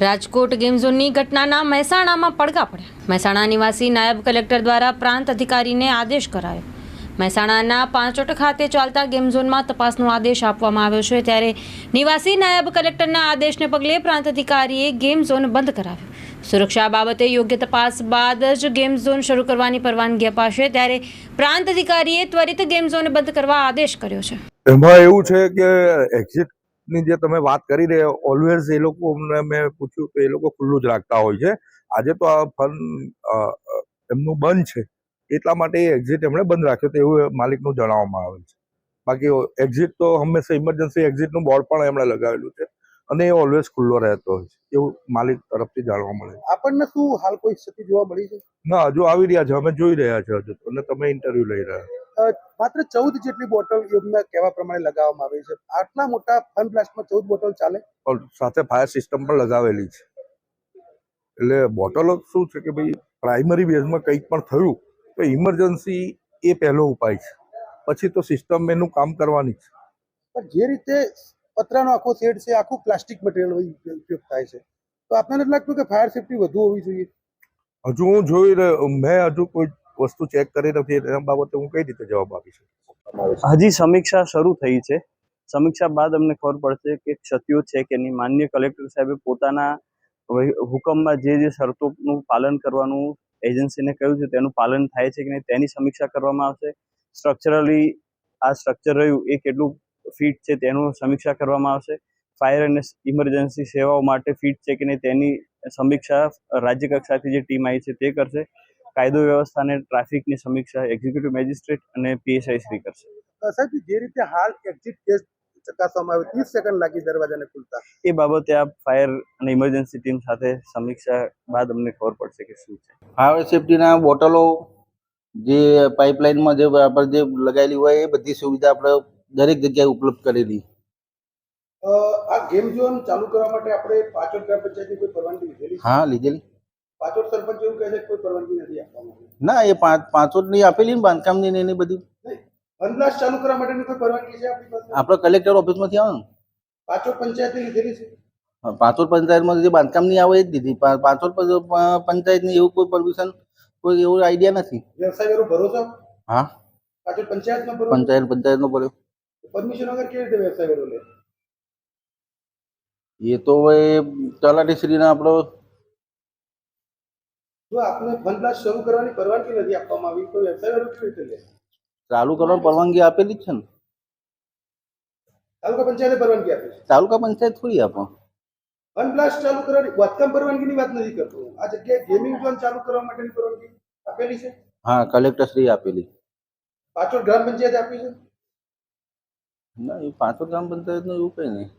Rajkot game ઝોનની ઘટનાના મહેસાણામાં પડઘા પડ્યા. મહેસાણા નિવાસી નાયબ કલેક્ટર દ્વારા પ્રાંત અધિકારીને આદેશ કરાયો. મહેસાણાના પાંચોટ ખાતે ચાલતા ગેમ ઝોનમાં તપાસનો આદેશ આપવામાં આવ્યો છે. ત્યારે નિવાસી નાયબ કલેક્ટરના આદેશને પગલે પ્રાંત અધિકારીએ ગેમ ઝોન બંધ કરાવ્યો. સુરક્ષા બાબતે યોગ્ય તપાસ બાદ જ ગેમ ઝોન શરૂ કરવાની પરવાનગી અપાશે. ત્યારે પ્રાંત અધિકારીએ ત્વરિત ગેમ ઝોન બંધ કરવા આદેશ કર્યો છે. એમાં એવું છે કે એક્ઝિટ ની જે તમે વાત કરી રહ્યા ઓલવેઝ એ લોકો અમને મેં પૂછ્યું કે એ લોકો ખુલ્લું જ રાખતા હોય છે. આજે તો આ ફન એમનું બંધ છે. એટલા માટે એ એક્ઝિટ એમણે બંધ રાખ્યો તો એવું માલિકનું જણાવવામાં આવે છે. બાકી એક્ઝિટ તો હંમેશા ઇમરજન્સી એક્ઝિટનું બોર્ડ પણ એમણે લગાવેલું છે અને એ ઓલવેઝ ખુલ્લો રહેતો હોય છે. એવું માલિક તરફથી જાણવા મળે છે. આપણને શું હાલ કોઈ સ્થિતિ જોવા મળી છે? ના હજુ આવી રહ્યા છે. અમે જોઈ રહ્યા છે હજુ. અને તમે ઇન્ટરવ્યુ લઈ રહ્યા છો. માત્ર ચૌદ જેટલી બોટલ એમના કહેવા પ્રમાણે લગાવવામાં આવી છે. આટલા મોટા ફન બ્લાસ્ટમાં ચૌદ બોટલ ચાલે? સાથે ફાયર સિસ્ટમ પણ લગાવેલી છે. એટલે બોટલો શું છે કે ભાઈ પ્રાઇમરી બેઝમાં કંઈક પણ થયું તો ઇમરજન્સી એ પહેલો ઉપાય છે. પછી તો સિસ્ટમ એનું કામ કરવાની છે. પણ જે રીતે પતરાનો આખો શેડ છે આખું પ્લાસ્ટિક મટીરિયલ ઉપયોગ થાય છે. તો આપણને લાગતું કે ફાયર સેફટી વધુ હોવી જોઈએ? હજુ હું જોઈ રહ્યો મેં હજુ કોઈ વસ્તુ ચેક કરી નથી એના બાબતે હું કઈ રીતે જવાબ આપી હજી સમીક્ષા શરૂ થઈ છે. સમીક્ષા બાદ અમને ખબર પડશે કે ક્ષતિઓ છે કે નહીં. માન્ય કલેક્ટર સાહેબે પોતાના હુકમમાં જે જે શરતોનું પાલન કરવાનું એજન્સીને કહ્યું છે, તેનું પાલન થાય છે કે નહીં, તેની સમીક્ષા કરવામાં આવશે. સ્ટ્રક્ચરલી આ સ્ટ્રક્ચર રહ્યું એ કેટલું ફિટ છે તેનું સમીક્ષા કરવામાં આવશે. ફાયર અને ઇમરજન્સી સેવાઓ માટે ફિટ છે કે નહીં તેની સમીક્ષા રાજ્ય કક્ષાથી જે ટીમ આવી છે તે કરશે. કાયદો વ્યવસ્થા અને ટ્રાફિકની સમીક્ષા એક્ઝિક્યુટિવ મેજિસ્ટ્રેટ અને પીએસઆઈ શ્રી કરશે. સાહેબ જે રીતે હાલ એક્ઝિટ ટેસ્ટ ચકાસવામાં આવે ત્રીસ સેકન્ડ લાગી દરવાજાને ખુલતા. એ બાબતે આ ફાયર અને ઇમરજન્સી ટીમ સાથે સમીક્ષા બાદ અમને ખબર પડશે કે શું છે. ફાયર સેફટીના બોટલો જે પાઇપલાઇનમાં જે આપણે જે લગાવેલી હોય એ બધી સુવિધા આપણે દરેક જગ્યાએ ઉપલબ્ધ કરેલી. આ ગેમ ઝોન ચાલુ કરવા માટે આપણે પાછળ ગ્રામ પંચાયતની કોઈ પરવાનગી લીધેલી હા લીધેલી. પાછળ સરપંચ એવું કહે છે કોઈ પરવાનગી નથી આપવામાં ના એ પાંચોડની આપેલી ને બાંધકામની ને એની બધી. ચાલુ કરવા માટેની કોઈ પરવાનગી છે આપણી પાસે? આપણે કલેક્ટર ઓફિસમાંથી આવે ને. પાછળ લીધેલી છે. હા, પાંચોદ પંચાયતમાં જે બાંધકામની આવે એ જ દીધી. પા- પાંચોદ પ- પ- પંચાયતની એવું કોઈ પરમિશન કોઈ એવો આઈડિયા નથી. વ્યવસાય વેરો ભરોસો? હા. પાછળ પંચાયત ભરો પંચાયત પંચાયતનો પડ્યો પરમિશન વગર કેવી રીતે વ્યવસાય વેરો લે? એ તો હવે તલાટીશ્રીને આપણો જો આપને ફન બ્લાસ્ટ શરૂ કરવાની પરવાનગી નથી આપવામાં આવી. તો વ્યવસાય કેવી રીતે લે? ચાલુ કરવાની પરવાનગી આપેલી જ છે ને. તાલુકા પંચાયતે પરવાનગી આપી છે. તાલુકા પંચાયત થોડી આપો. ફન બ્લાસ્ટ ચાલુ કરવાની બાંધકામ પરવાનગીની વાત નથી કરતો આ જગ્યાએ ગેમિંગ ઝોન ચાલુ કરવા માટેની પરવાનગી આપેલી છે? હા કલેક્ટર શ્રી આપેલી. પાછળ ગ્રામ પંચાયત આપી છે? ના એ પાંચોદ ગ્રામ પંચાયતનું એવું કંઈ નહીં.